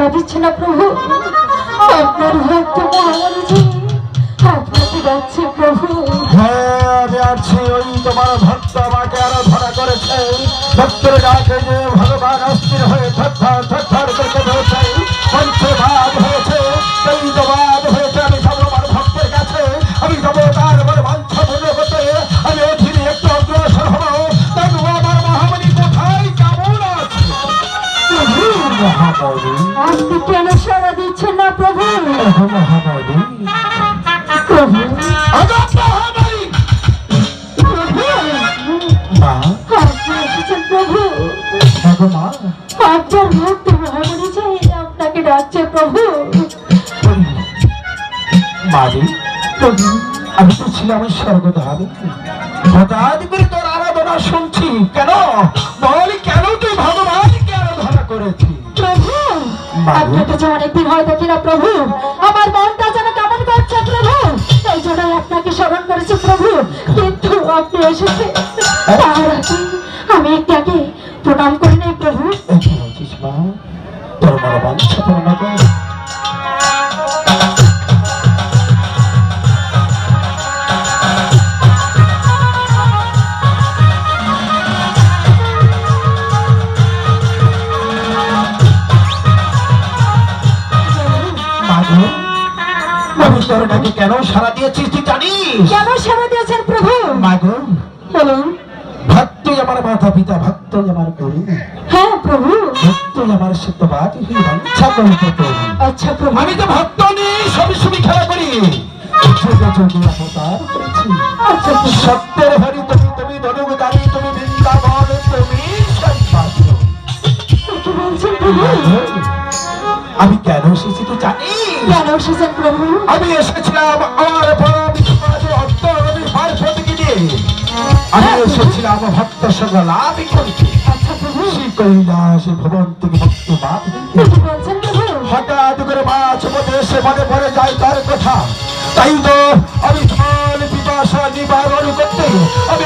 সারা দিচ্ছে না প্রভু আপনার ভক্ত আপনাকে আছি ওই তোমার ভক্ত আমাকে আরও ধরা করেছে। ভক্তের ডাকে যে ভগবান অস্থির হয়ে থরথর আপনি কেন সারা দিচ্ছেন না প্রভু? প্রভু প্রভু। আপনার ভক্ত মহামণি চাই আপনাকে ডাকছে প্রভু। মারি প্রভু আমি তো ছিলাম স্বর্গধাম হঠাৎ করে তোর আরাধনা শুনছি। কেন? বল আপনাকে যে অনেকদিন হয় দেখি না প্রভু। আমার মনটা যেন কেমন করছে প্রভু। এই জন্যই আপনাকে স্মরণ করেছি প্রভু। কিন্তু আপনি এসেছে তার আগে তোর কেন সারা দিয়েছিস তুই জানিস? কেন সেবা দিয়েছেন প্রভু? মাগো বলুন। ভক্তই আমার মাতা পিতা ভক্তই আমার গুরু। হ্যাঁ প্রভু। ভক্তই আমার সত্যবাদ। বাঞ্ছা করিতে তোর আচ্ছা প্রভু। আমি তো ভক্ত নেই সবই সবই খেলা করি। আচ্ছা সত্যের হরি তুমি তুমি ধনুকারী তুমি বৃন্দাবন তুমি সর্বাত্ম। কি বলছেন প্রভু? আমি কেন এসেছি তো জানিস কেন এসেছেন প্রভু? আমি এসেছিলাম আমার আমি আমি এসেছিলাম ভক্ত সঙ্গ লাভ করছি আচ্ছা প্রভু। শ্রী কৈলাস ভবন থেকে ভক্ত হঠাৎ করে মাছ দেশে মনে পড়ে যায় তার কথা। তাই তো আমি পিপাসা নিবারণ করতে আমি